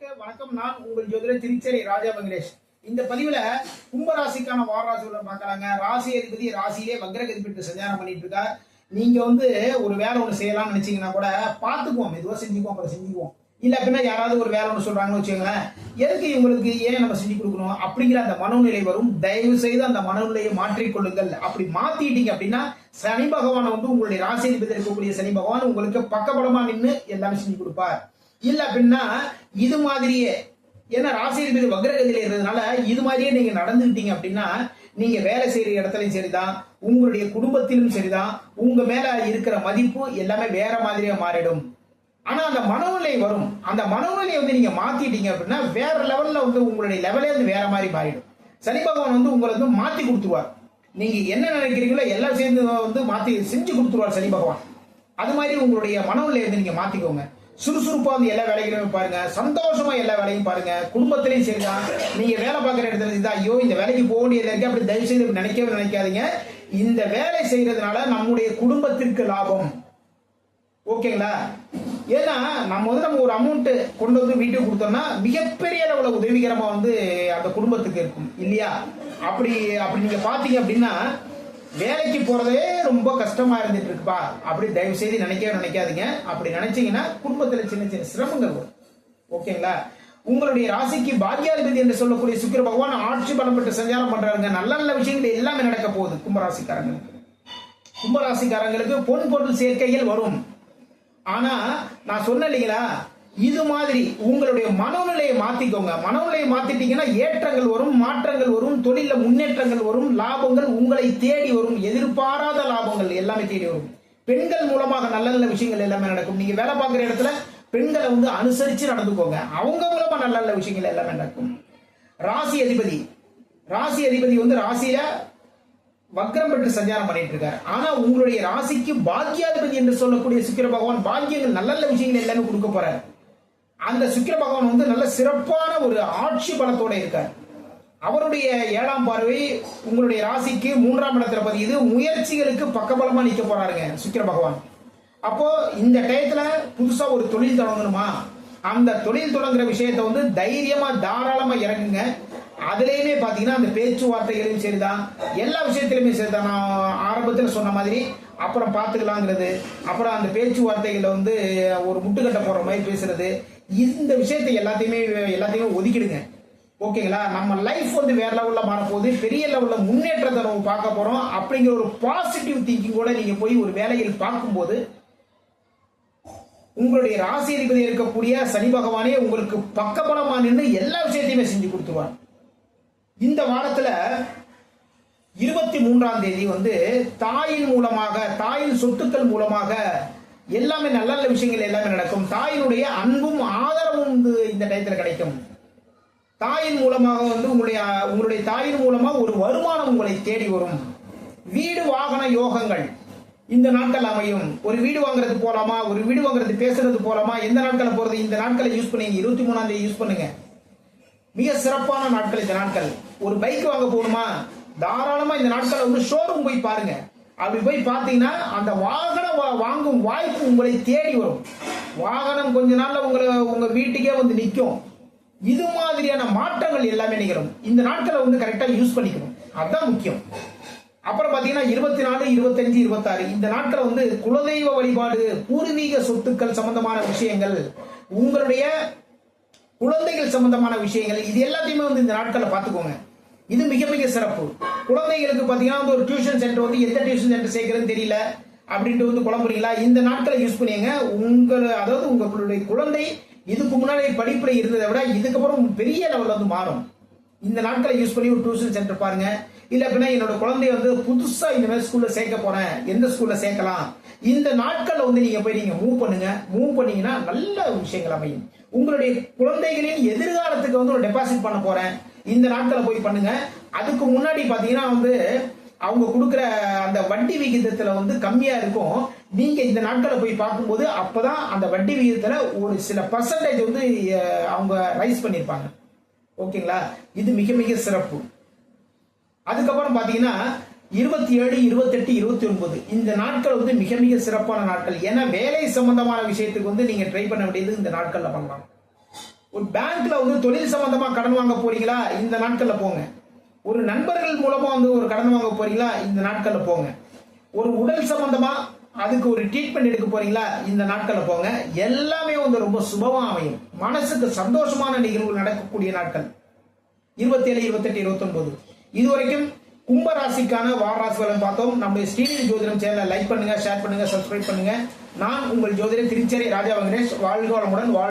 அனைவருக்கு வணக்கம். நான் உங்கள் ஜோதிடர் திருச்சேரி ராஜா வெங்கடேஷ் இந்த பதிவுல கும்பராசிக்கான வார ராசிகளை பார்க்கலாங்க. ராசி அதிபதி ராசியிலே வக்ரகதி சஞ்சாரம் பண்ணிட்டு இருக்கார். நீங்க வந்து ஒரு வேலை ஒன்று செய்யலாம்னு நினைச்சீங்கன்னா கூட பார்த்துக்குவோம். மெதுவாக செஞ்சுக்குவோம் அப்புறம் செஞ்சுக்குவோம். இல்ல அப்படின்னா யாராவது ஒரு வேலை ஒன்று சொல்றாங்கன்னு வச்சுக்கோங்களேன். எதுக்கு இவங்களுக்கு ஏன் நம்ம செஞ்சு கொடுக்கணும்? அப்படிங்கிற அந்த மனநிலை வரும். தயவு செய்து அந்த மனநிலையை மாற்றிக்கொள்ளுங்கள். அப்படி மாத்திட்டீங்க அப்படின்னா சனி பகவான் வந்து உங்களுடைய ராசி அதிபதி இருக்கக்கூடிய சனி பகவான் உங்களுக்கு பக்கபலமா நின்று எல்லாமே செஞ்சு கொடுப்பார். இல்ல அப்படின்னா இது மாதிரியே ஏன்னா ராசி அதிபதி வக்ரகதியில இருக்கிறதுனால இது மாதிரியே நீங்க நடந்துக்கிட்டீங்க அப்படின்னா நீங்க வேலை செய்யற இடத்துலயும் சரிதான் உங்களுடைய குடும்பத்திலும் சரிதான் உங்க மேல இருக்கிற மதிப்பு எல்லாமே வேற மாதிரியா மாறிடும். ஆனா அந்த மனநிலை வரும். அந்த மனநிலையை வந்து நீங்க மாத்திட்டீங்க அப்படின்னா வேற லெவல்ல வந்து உங்களுடைய லெவலே வந்து வேற மாதிரி மாறிடும். சனி பகவான் வந்து உங்களை வந்து மாத்தி கொடுத்துருவார். நீங்க என்ன நினைக்கிறீங்களோ எல்லாம் சேர்ந்து வந்து மாத்தி செஞ்சு கொடுத்துருவார் சனி பகவான். அது மாதிரி உங்களுடைய மனநிலையை வந்து நீங்க மாத்திக்கோங்க. சுறுசுறுப்பா வந்து எல்லா வேலைகளையும் பாருங்க. சந்தோஷமா எல்லா வேலையும் பாருங்க. குடும்பத்திலையும் சரிதான். நீங்க வேலை பார்க்குற இடத்துல இருந்தா ஐயோ இந்த வேலைக்கு போக வேண்டியதா இருக்கு அப்படி தயவு செய்து நினைக்கவே நினைக்காதீங்க. இந்த வேலை செய்யறதுனால நம்முடைய குடும்பத்திற்கு லாபம். ஓகேங்களா? ஏன்னா நம்ம வந்து நம்ம ஒரு அமௌண்ட்டு கொண்டு வந்து வீட்டுக்கு கொடுத்தோம்னா மிகப்பெரிய அளவில் உதவிகரமாக வந்து அந்த குடும்பத்துக்கு இருக்கும். இல்லையா? அப்படி அப்படி நீங்கள் பார்த்தீங்க அப்படின்னா வேலைக்கு போறதே ரொம்ப கஷ்டமா இருந்துட்டு இருக்குப்பா. அப்படி தயவு செய்து நினைக்கவே நினைக்காதீங்க. அப்படி நினைச்சீங்கன்னா குடும்பத்துல சின்ன சின்ன சிரமங்கள் வரும். ஓகேங்களா? உங்களுடைய ராசிக்கு பாக்யாதிபதி என்று சொல்லக்கூடிய சுக்கிர பகவான் ஆட்சி பலம் பெற்று சஞ்சாரம் பண்றாருங்க. நல்ல நல்ல விஷயங்கள் எல்லாமே நடக்க போகுது கும்பராசிக்காரங்களுக்கு. கும்பராசிக்காரங்களுக்கு பொன் பொருள் சேர்க்கைகள் வரும். ஆனா நான் சொன்னேன் இல்லைங்களா? இது மாதிரி உங்களுடைய மனநிலையை மாத்திக்கோங்க. மனநிலையை மாத்திட்டீங்கன்னா ஏற்றங்கள் வரும் மாற்றங்கள் வரும் தொழில முன்னேற்றங்கள் வரும் லாபங்கள் உங்களை தேடி வரும் எதிர்பாராத லாபங்கள் எல்லாமே தேடி வரும். பெண்கள் மூலமாக நல்ல நல்ல விஷயங்கள் எல்லாமே நடக்கும். நீங்க வேலை பார்க்குற இடத்துல பெண்களை வந்து அனுசரிச்சு நடந்துக்கோங்க. அவங்க மூலமா நல்ல நல்ல விஷயங்கள் எல்லாமே நடக்கும். ராசி அதிபதி. ராசி அதிபதி வந்து ராசியில வக்ரம் பெற்று சஞ்சாரம் பண்ணிட்டு இருக்காரு. ஆனா உங்களுடைய ராசிக்கு பாக்கியாதிபதி என்று சொல்லக்கூடிய சுக்கிர பகவான் பாக்கியங்கள் நல்ல நல்ல விஷயங்கள் எல்லாமே கொடுக்க போறாரு. அந்த சுக்கிர பகவான் வந்து நல்ல சிறப்பான ஒரு ஆட்சி பலத்தோட இருக்கார். அவருடைய ஏழாம் பார்வை உங்களுடைய ராசிக்கு மூன்றாம் இடத்துல பதியுது முயற்சிகளுக்கு பக்கபலமா நிக்க போறாருங்க சுக்கிர பகவான். அப்போ இந்த டயத்துல புதுசா ஒரு தொழில் தொடங்கணுமா? அந்த தொழில் தொடங்குற விஷயத்தை வந்து தைரியமா தாராளமா இறங்குங்க. அதுலேயுமே பாத்தீங்கன்னா அந்த பேச்சுவார்த்தைகளையும் சரிதான். எல்லா விஷயத்திலுமே சரிதான். நான் ஆரம்பத்தில் சொன்ன மாதிரி அப்புறம் பார்த்துக்கலாங்கிறது அப்புறம் அந்த பேச்சுவார்த்தைகளை வந்து ஒரு முட்டுக்கட்டை போடுற மாதிரி பேசுறது. இந்த விஷயத்தை எல்லாத்தையுமே எல்லாத்தையுமே ஒதுக்கிடுங்க. ஓகேங்களா? நம்ம லைஃப் வந்து வேற லெவலில் மாறப்போகுது. பெரிய லெவலில் முன்னேற்றத்தை நம்ம பார்க்க போகிறோம் அப்படிங்கிற ஒரு பாசிட்டிவ் திங்கிங் கூட நீங்கள் போய் ஒரு வேலையில் பார்க்கும்போது உங்களுடைய ராசி அதிபதி இருக்கக்கூடிய சனி பகவானே உங்களுக்கு பக்கபலமா நின்று எல்லா விஷயத்தையுமே செஞ்சு கொடுத்துருவார். இந்த வாரத்துல இருபத்தி மூன்றாம் தேதி வந்து தாயின் மூலமாக தாயின் சொத்துக்கள் மூலமாக எல்லாமே நல்ல நல்ல விஷயங்கள் எல்லாமே நடக்கும். தாயினுடைய அன்பும் ஆதரவும் வந்து இந்த டயத்தில் கிடைக்கும். தாயின் மூலமாக வந்து உங்களுடைய உங்களுடைய தாயின் மூலமாக ஒரு வருமானம் உங்களை தேடி வரும். வீடு வாகன யோகங்கள். இந்த நாட்கள் அமையும். ஒரு வீடு வாங்குறது போலாமா? ஒரு வீடு வாங்குறது பேசுறது போலாமா? எந்த நாட்களை போறது? இந்த நாட்களை யூஸ் பண்ணுங்க. இருபத்தி மூணாம் தேதி யூஸ் பண்ணுங்க. மிக சிறப்பான நாட்கள் இந்த நாட்கள். ஒரு பைக் வாங்க போகணுமா? தாராளமா இந்த நாட்களை வந்து ஷோரூம் போய் பாருங்க. அப்படி போய் பார்த்தீங்கன்னா அந்த வாகனம் வா- வாங்கும் வாய்ப்பு உங்களை தேடி வரும். வாகனம் கொஞ்ச நாளில் உங்களை உங்கள் வீட்டுக்கே வந்து நிற்கும் இது மாதிரியான மாற்றங்கள் எல்லாமே நிகழும். இந்த நாட்களை வந்து கரெக்டாக யூஸ் பண்ணிக்கணும். அதுதான் முக்கியம். அப்புறம் பார்த்தீங்கன்னா இருபத்தி நாலு இருபத்தஞ்சு இருபத்தாறு இந்த நாட்களை வந்து குலதெய்வ வழிபாடு பூர்வீக சொத்துக்கள் சம்பந்தமான விஷயங்கள் உங்களுடைய குழந்தைகள் சம்பந்தமான விஷயங்கள் இது எல்லாத்தையுமே வந்து இந்த நாட்களில் பார்த்துக்கோங்க. இது மிக மிக சிறப்பு. குழந்தைகளுக்கு பார்த்தீங்கன்னா வந்து ஒரு டியூஷன் சென்டர் வந்து எந்த டியூஷன் சென்டர் சேர்க்கறதுன்னு தெரியல. அப்படின்ட்டு வந்து குழம்புறீங்களா இந்த நாட்களை யூஸ் பண்ணிங்க. உங்கள் அதாவது உங்களுடைய குழந்தை இதுக்கு முன்னாடி படிப்பில் இருந்ததை விட இதுக்கப்புறம் பெரிய லெவலில் வந்து மாறும். இந்த நாட்களை யூஸ் பண்ணி ஒரு டியூஷன் சென்டர் பாருங்க. இல்லை அப்படின்னா என்னோட குழந்தைய வந்து புதுசாக இந்த மாதிரி ஸ்கூலில் சேர்க்க போறேன். எந்த ஸ்கூலில் சேர்க்கலாம்? இந்த நாட்களில் வந்து நீங்கள் போய் நீங்கள் மூவ் பண்ணுங்க. மூவ் பண்ணீங்கன்னா நல்ல விஷயங்கள் அமையும். உங்களுடைய குழந்தைகளின் எதிர்காலத்துக்கு வந்து ஒரு டெபாசிட் பண்ண போறேன். இந்த நாட்களை போய் பண்ணுங்க. அதுக்கு முன்னாடி பாத்தீங்கன்னா வந்து அவங்க கொடுக்குற அந்த வட்டி விகிதத்துல வந்து கம்மியா இருக்கும். நீங்க இந்த நாட்களை போய் பார்க்கும்போது அப்பதான் அந்த வட்டி விகிதத்துல ஒரு சில பர்சன்டேஜ் வந்து அவங்க ரைஸ் பண்ணியிருப்பாங்க. ஓகேங்களா? இது மிக மிக சிறப்பு. அதுக்கப்புறம் பாத்தீங்கன்னா இருபத்தி ஏழு இருபத்தெட்டு இருபத்தி ஒன்பது. இந்த நாட்கள் வந்து மிக மிக சிறப்பான நாட்கள். ஏன்னா வேலை சம்பந்தமான விஷயத்துக்கு வந்து நீங்க ட்ரை பண்ண வேண்டியது இந்த நாட்கள்ல பண்ணலாம். ஒரு பேங்க்ல வந்து தொழில் சம்பந்தமா கடன் வாங்க போறீங்களா? இந்த நாட்கள்ல போங்க. ஒரு நண்பர்கள் மூலமா வந்து ஒரு கடன் வாங்க போறீங்களா? இந்த நாட்கள்ல போங்க. ஒரு உடல் சம்பந்தமா அதுக்கு ஒரு ட்ரீட்மெண்ட் எடுக்க போறீங்களா? இந்த நாட்கள்ல போங்க. எல்லாமே வந்து ரொம்ப சுபமா அமையும். மனசுக்கு சந்தோஷமான நிகழ்வுகள் நடக்கக்கூடிய நாட்கள். இருபத்தேழு இருபத்தெட்டு இருபத்தொன்பது. இதுவரைக்கும் கும்ப ராசிக்கான வார பலன் பார்த்தோம். நம்முடைய ஸ்ரீனிதி ஜோதிடம் சேனலை லைக் பண்ணுங்க ஷேர் பண்ணுங்க சப்ஸ்கிரைப் பண்ணுங்க. நான் உங்கள் ஜோதிடர் திருச்சேரி ராஜா வெங்கடேஷ். வாழ்க வளமுடன் வாழ்